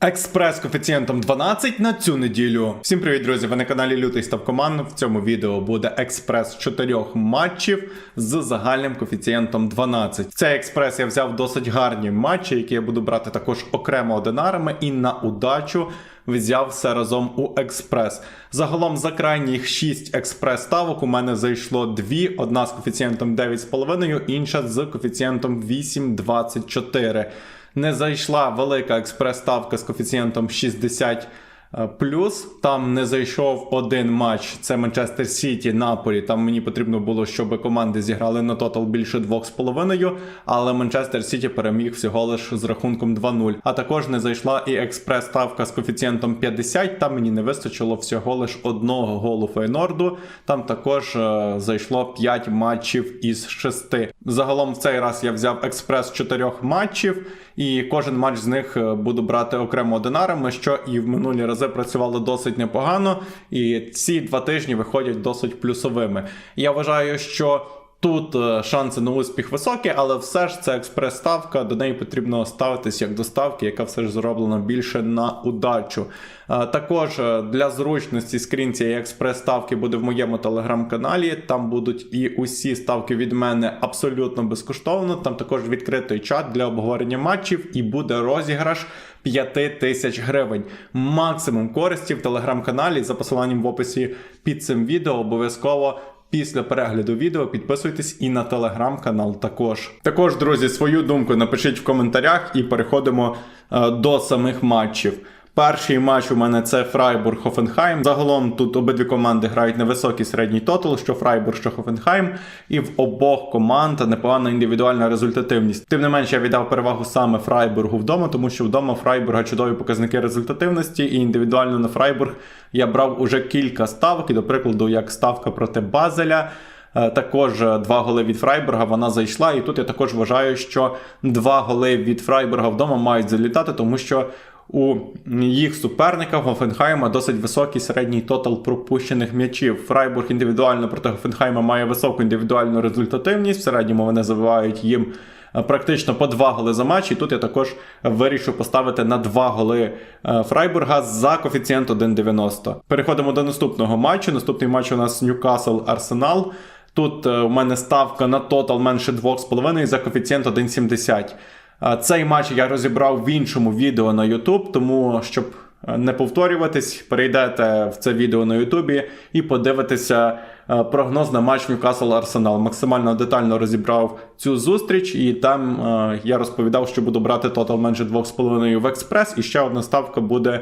Експрес коефіцієнтом 12 на цю неділю. Всім привіт, друзі! Ви на каналі Лютий Ставкоман. В цьому відео буде експрес чотирьох матчів з загальним коефіцієнтом 12. В цей експрес я взяв досить гарні матчі, які я буду брати також окремо одинарами, і на удачу взяв все разом у експрес. Загалом за крайніх 6 експрес ставок у мене зайшло дві: одна з коефіцієнтом 9,5, інша з коефіцієнтом 8,24 не зайшла велика експрес-ставка з коефіцієнтом 60 е, плюс. Там не зайшов один матч. Це Манчестер Сіті Наполі. Там мені потрібно було, щоб команди зіграли на тотал більше 2,5, але Манчестер Сіті переміг всього лише з рахунком 2-0. А також не зайшла і експрес-ставка з коефіцієнтом 50. Там мені не вистачило всього лише одного голу Фейнорду. Там також е, зайшло 5 матчів із 6. Загалом в цей раз я взяв експрес 4 матчів, і кожен матч з них е, буду брати окремо одинарами, що і в минулі рази працювало досить непогано. І ці два тижні виходять досить плюсовими. Я вважаю, що. Тут е, шанси на успіх високі, але все ж це експрес-ставка. До неї потрібно ставитись як до ставки, яка все ж зроблена більше на удачу. Е, Також е, для зручності скрін цієї експрес-ставки буде в моєму телеграм-каналі. Там будуть і усі ставки від мене абсолютно безкоштовно. Там також відкритий чат для обговорення матчів і буде розіграш 5 тисяч гривень. Максимум користі в телеграм-каналі за посиланням в описі під цим відео обов'язково. Після перегляду відео підписуйтесь і на телеграм-канал також. Також, друзі, свою думку напишіть в коментарях і переходимо е, до самих матчів. Перший матч у мене це Фрайбург Хофенхайм. Загалом тут обидві команди грають на високий середній тотал, що Фрайбург, що Хофенхайм, і в обох команд непогана індивідуальна результативність. Тим не менше, я віддав перевагу саме Фрайбургу вдома, тому що вдома Фрайбурга чудові показники результативності, і індивідуально на Фрайбург я брав уже кілька ставок, і до прикладу, як ставка проти Базеля. Е, Також е, два голи від Фрайбурга вона зайшла, і тут я також вважаю, що два голи від Фрайбурга вдома мають залітати, тому що у їх суперника Гофенхайма досить високий середній тотал пропущених м'ячів. Фрайбург індивідуально проти Гофенхайма має високу індивідуальну результативність. В середньому вони забивають їм е, практично по два голи за матч. І тут я також вирішив поставити на два голи е, Фрайбурга за коефіцієнт 1,90. Переходимо до наступного матчу. Наступний матч у нас Ньюкасл Арсенал. Тут е, у мене ставка на тотал менше 2,5 за коефіцієнт 1,70. Цей матч я розібрав в іншому відео на YouTube, тому щоб е, не повторюватись, перейдете в це відео на Ютубі і подивитеся е, прогноз на матч Ньюкасл Арсенал. Максимально детально розібрав цю зустріч, і там е, я розповідав, що буду брати тотал менше 2,5 в експрес, і ще одна ставка буде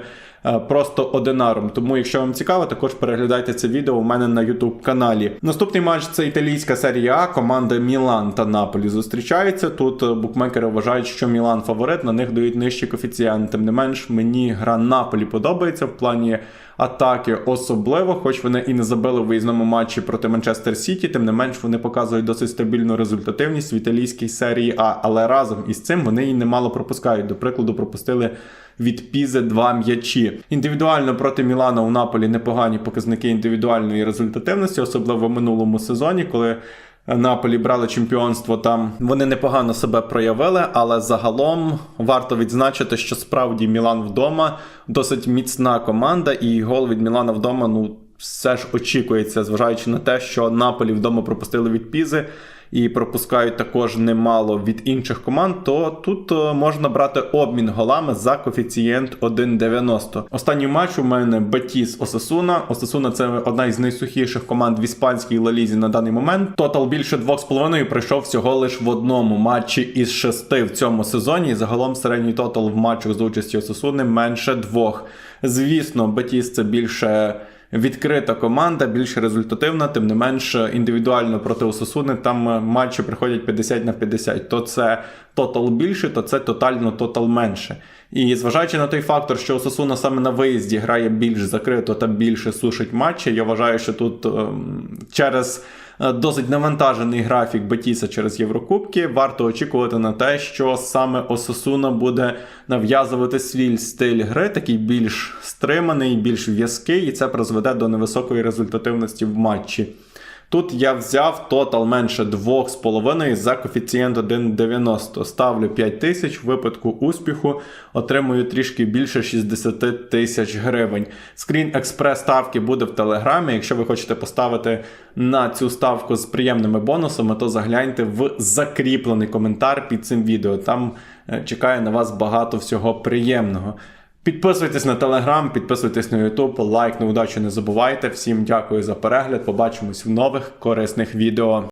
просто одинаром. Тому, якщо вам цікаво, також переглядайте це відео у мене на YouTube каналі. Наступний матч це італійська серія А. Команди Мілан та Наполі зустрічаються. Тут е, букмекери вважають, що Мілан фаворит, на них дають нижчі коефіцієнти. Тим не менш, мені гра Наполі подобається в плані. Атаки особливо, хоч вони і не забили в виїзному матчі проти Манчестер Сіті, тим не менш вони показують досить стабільну результативність в італійській серії А. Але разом із цим вони і немало пропускають. До прикладу, пропустили від Пізи два м'ячі. Індивідуально проти Мілана у Наполі непогані показники індивідуальної результативності, особливо в минулому сезоні, коли. Наполі брали чемпіонство там. Вони непогано себе проявили, але загалом варто відзначити, що справді Мілан вдома досить міцна команда, і гол від Мілана вдома ну все ж очікується, зважаючи на те, що Наполі вдома пропустили від Пізи і пропускають також немало від інших команд, то тут е, можна брати обмін голами за коефіцієнт 1,90. Останній матч у мене Бетіс Осасуна. Осасуна це одна із найсухіших команд в іспанській лалізі на даний момент. Тотал більше 2,5 прийшов всього лише в одному матчі із шести в цьому сезоні. Загалом середній тотал в матчах з участі Осасуни менше двох. Звісно, Бетіс це більше відкрита команда, більш результативна, тим не менш індивідуально проти Ососуни там матчі приходять 50 на 50. То це тотал більше, то це тотально тотал менше. І зважаючи на той фактор, що Осасуна саме на виїзді грає більш закрито та більше сушить матчі, я вважаю, що тут ем, через е, досить навантажений графік Бетіса через Єврокубки, варто очікувати на те, що саме Осасуна буде нав'язувати свій стиль гри, такий більш стриманий, більш в'язкий, і це призведе до невисокої результативності в матчі. Тут я взяв тотал менше 2,5 за коефіцієнт 1,90. Ставлю 5 тисяч, в випадку успіху отримую трішки більше 60 тисяч гривень. Скрін експрес ставки буде в телеграмі. Якщо ви хочете поставити на цю ставку з приємними бонусами, то загляньте в закріплений коментар під цим відео. Там е, чекає на вас багато всього приємного. Підписуйтесь на телеграм, підписуйтесь на Ютуб, лайк на удачу не забувайте. Всім дякую за перегляд. Побачимось в нових корисних відео.